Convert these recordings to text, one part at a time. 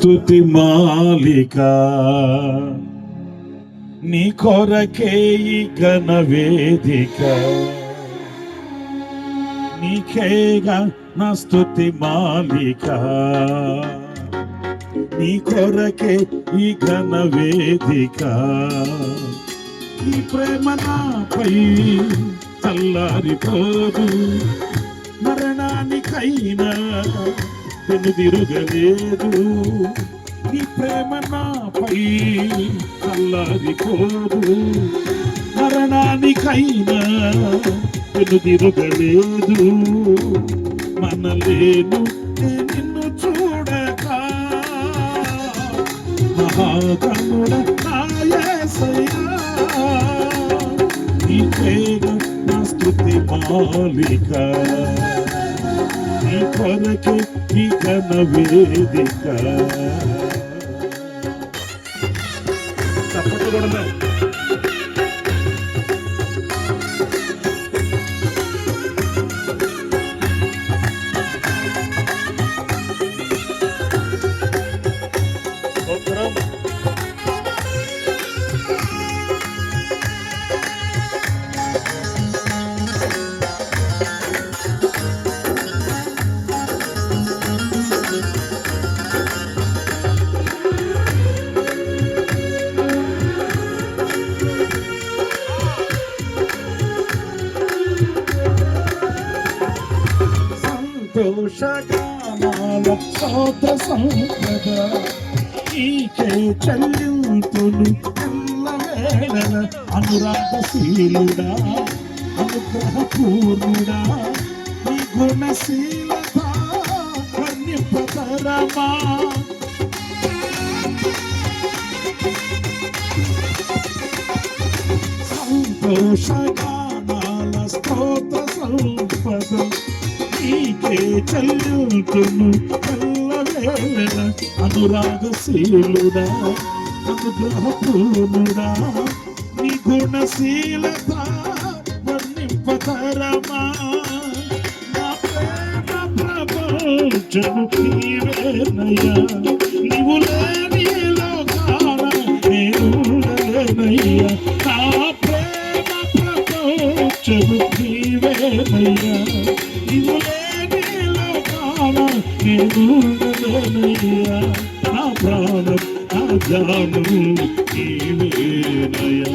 స్తుతి మాలిక. నీ కొరకే ఈ ఘన వేదిక. నీకేగా నా స్తుతి మాలిక. నీ కొరకే ఈ ఘన వేదిక. నీ ప్రేమ నాపై చల్లారిపోదు. మరణానికైనా వెనుదిరుగలేదు నీ ప్రేమ నాపై చల్లారిపోదు మరణానికైనా వెనుదిరుగలేదు మనలేను నిన్ను చూడక. మహాగముడ నాయసయ్యా. నీకేగా నా స్తుతి మాలిక నీ కొరకే ఈ ఘన సంతోషగానాల స్తోత్ర సంపద. నీకే చెల్లింతులు ఎల్లవేళల అనురాగశీలుడా అనుగ్రహపూర్ణుడా. నీ గుణశీలత వర్ణింపతరమా సంతోషగానాల స్తోత్ర సంపద. నీకే చెల్లుతును ఎల్లవేళ అనురాగశీలుడా అనుగ్రహపూర్ణుడా. నీ గుణశీలత వర్ణింపతరమా నా ప్రేమ ప్రపంచము నీవేనయ్యా. నీవు లేని లోకాన నేను నా ప్రేమ ప్రపంచము నీవేనయ్యా. నీవు లోకాన నేను ఉండలేనయ్యా నా ప్రాణం నా జానం నీవేనయ్యా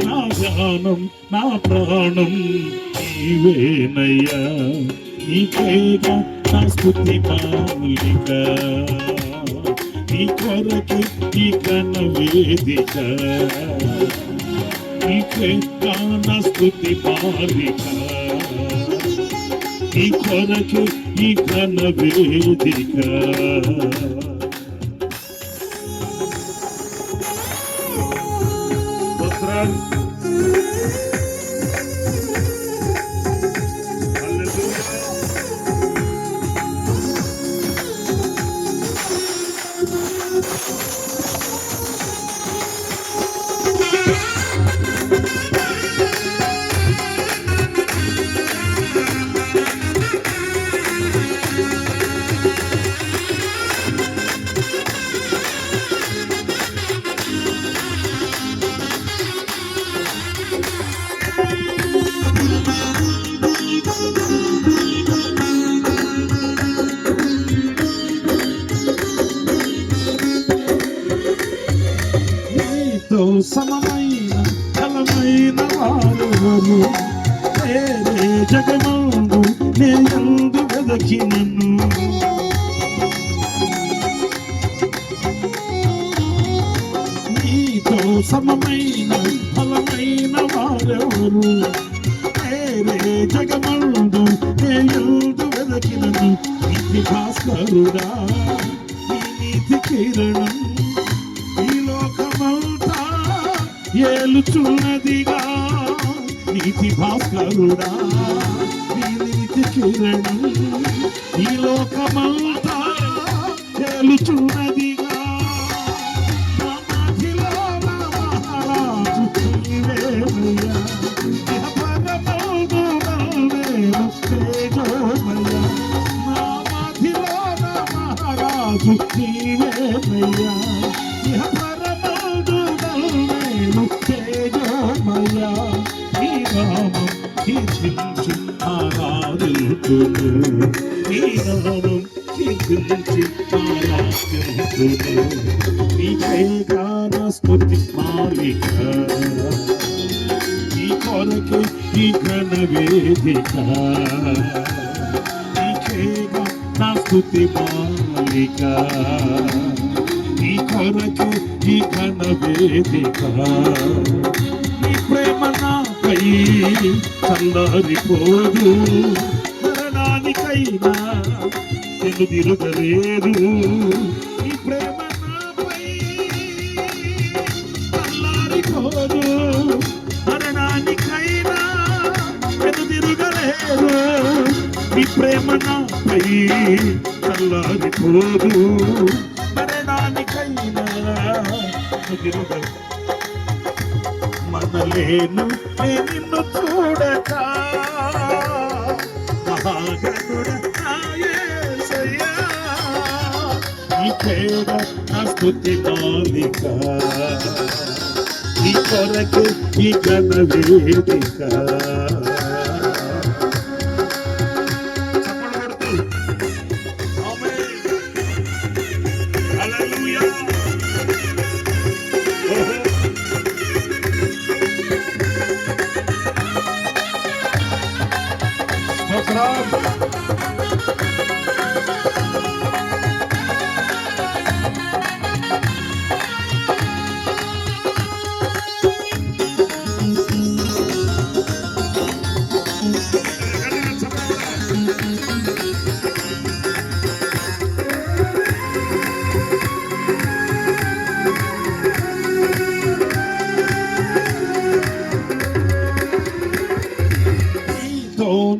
నా జానం నా ప్రాణం నీవేనయ్యా నీకేగా నా స్థుతి మాలిక నీ కొరకి ఈ కన వేదిక నీకేగా నా స్థుతి మాలిక నీ కొరకి ఈ కన వేదిక. స్తోత్రాలు సమమైన బలమైన వారెవరు వేరే జగమందు నేయందు వెదకినను. నీతో సమమైన బలమైన వారెవరు వేరే జగమందు నేయందు వెదకినను. నీతి భాస్కరుడా నీతి కిరణం. ఏలుచున్నదిగా నీతి భాస్కరుడా నీ నీతి కిరణం ఈ లోకమంతా ఏలుచున్నది. ఆరాధించును మాలిక నీ కొరకే ఈ ఘన వేదిక నా స్తుతి మాలిక నీ కొరకు ఈ ఘన వేదిక ప్రేమ నాపై చల్లారిపోదు. మరణానికైనా నిన్ను తిరగలేదు ఈ ప్రేమ నాపై చల్లారిపోదు మరణానికైనా నిన్ను తిరగలేదు. ఈ ప్రేమ నాపై చల్లారిపోదు మరణానికైనా నేను మనలేను నిన్ను చూడక. మహాగణుడ నా యేసయ్యా నీ పేర కొరకు ఈ గణ వేదిక స్తోత్రం.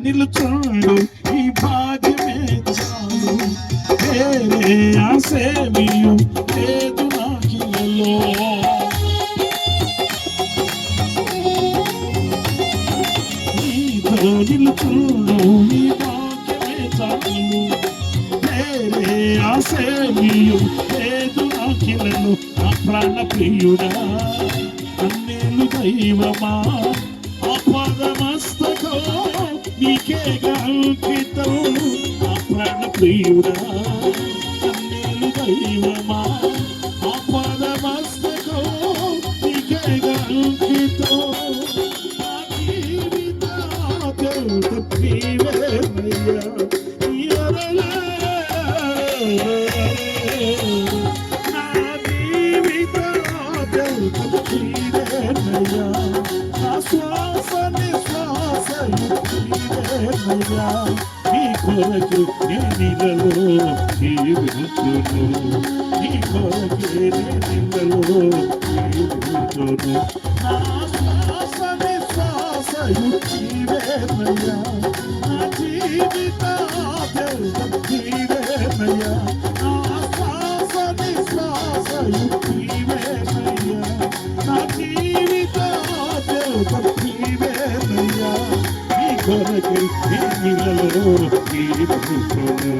నీతో నిలుచుండు ఈ భాగ్యమే చాలు వేరే ఆసేమియు లేదు నాకిలలో నా ప్రాణ ప్రియుడా. అన్నేలు దైవమా ఆపదమస్తకో నీకే అంకితం ప్రాణ ప్రియుడా. అన్నేలు దైవమా నీ కొరకు నేనిలలో జీవితును నీ కొరకే నేనిలలో జీవితును నా శ్వాస నిశ్వాస నీవేనయ్యా. నా జీవితాద్యంత నీవేనయ్యా. నా శ్వాస నిశ్వాస నేనిలలో జీవితును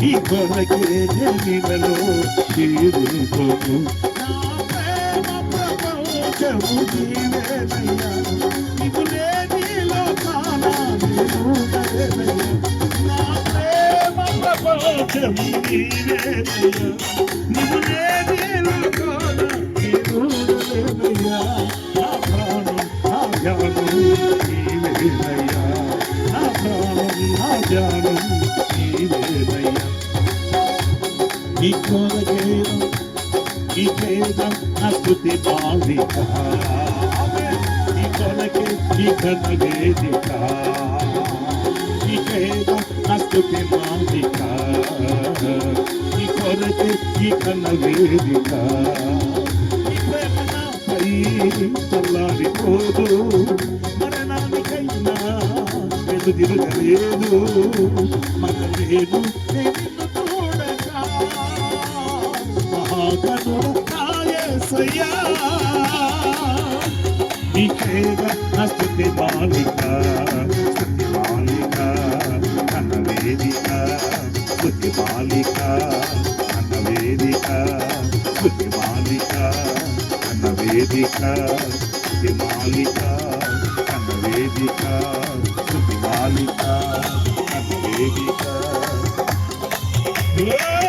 నీ కొరకే నేనిలలో ప్రేమ ప్రపంచము నీకు లేని లోకాన నా ప్రేమ ప్రపంచము నీకు లేని లోకాన నా ప్రాణం నా ధ్యానం నీవేనయ్యా. నీ కొరకేను నీ భేదం అస్తుతి బాలిక నీ కొరకే నీ ఘన వేదిక నీ భేదం అస్తుతి బాలిక నీ కొరకే నీ చల్లారిపోదు మరణానికైనా ఎదు తిరగలేదు మనలేదు నేను చూడగా మహాగణుడయ్యా నీకేగా వేదిక స్థుతి వేదిక వేదిక మాలిక వేదిక స్తుతి మాలిక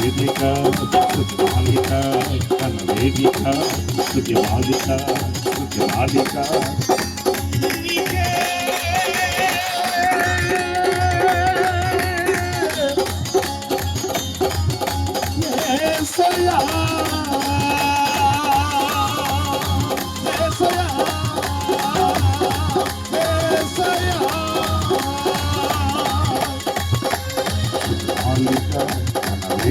వేదిక స్తుతి మాలిక కన్న వేదిక